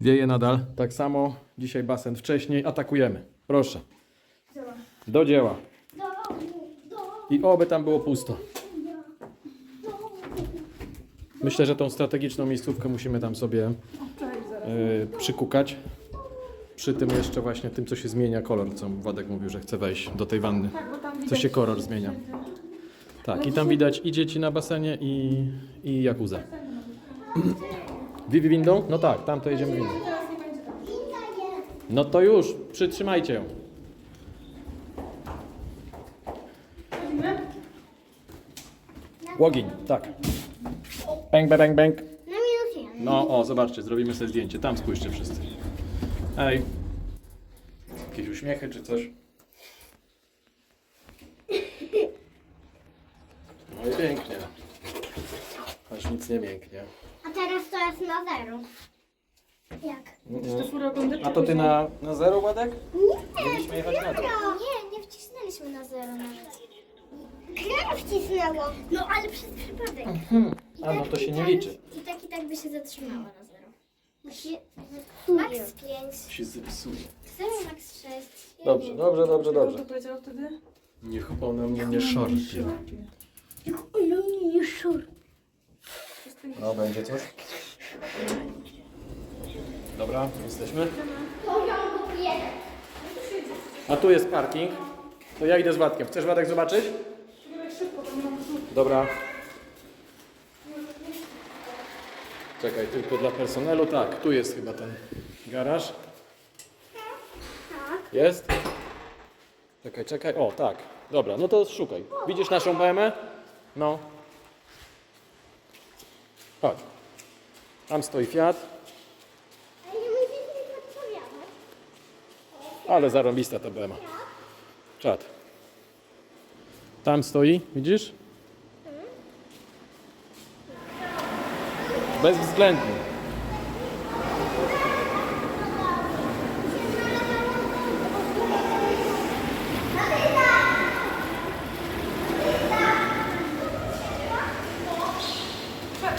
Wieje nadal. Tak samo. Dzisiaj basen wcześniej. Atakujemy. Proszę. Do dzieła. I oby tam było pusto. Myślę, że tą strategiczną miejscówkę musimy tam sobie yy, przykukać. Przy tym jeszcze właśnie tym, co się zmienia kolor, co Władek mówił, że chce wejść do tej wanny. Tak, Co się kolor zmienia. Tak, i tam widać i dzieci na basenie, i, i Jakuzę. Vivi windą? No tak, tam to jedziemy windą. No to już, przytrzymajcie ją. Chodzimy? Tak. Na minus jeden. No, o, zobaczcie, zrobimy sobie zdjęcie. Tam spójrzcie wszyscy. Ej. Jakieś uśmiechy czy coś? No i pięknie. Aż nic nie mięknie. Teraz na zero. Jak? To kondycji A to ty na, na zero, Ładek? Nie, Mieliśmy jechać na to. Nie, nie wcisnęliśmy na zero nawet. Gra wcisnęło. No ale przez przypadek. A no to się nie liczy. I tak i tak by się zatrzymała na zero. Musi... Max 5. Się zepsuje. Chcemy max 6. Dobrze, dobrze, dobrze, Jak dobrze. to powiedział wtedy? Niech ona mnie nie szarpie. Nie szur. No, będzie coś? Dobra, jesteśmy. A tu jest parking. To ja idę z Władkiem. Chcesz Władek zobaczyć? Dobra. Czekaj, tylko dla personelu. Tak, tu jest chyba ten garaż. Jest? Czekaj, czekaj. O, tak. Dobra, no to szukaj. Widzisz naszą BMW? No. Chodź. Tam stoi Fiat. Ale nie musisz mi podpowiadać. Ale zarąbista ta BMW. Czad. Tam stoi, widzisz? Bezwzględnie.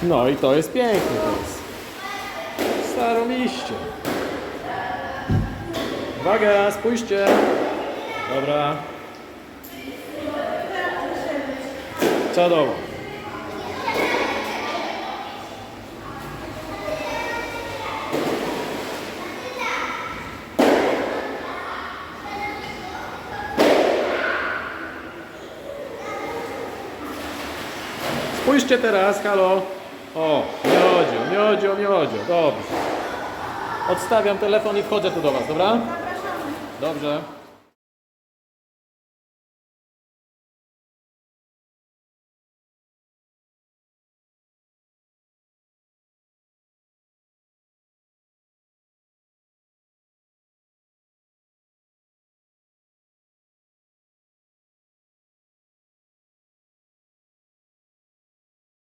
No i to jest piękne to. Staromiście. Uwaga, spójrzcie. Dobra. Czadowo. Spójrzcie teraz, halo. O, miodzio, miodzio, miodzio. Dobrze. Odstawiam telefon i wchodzę tu do Was, dobra? Dobrze.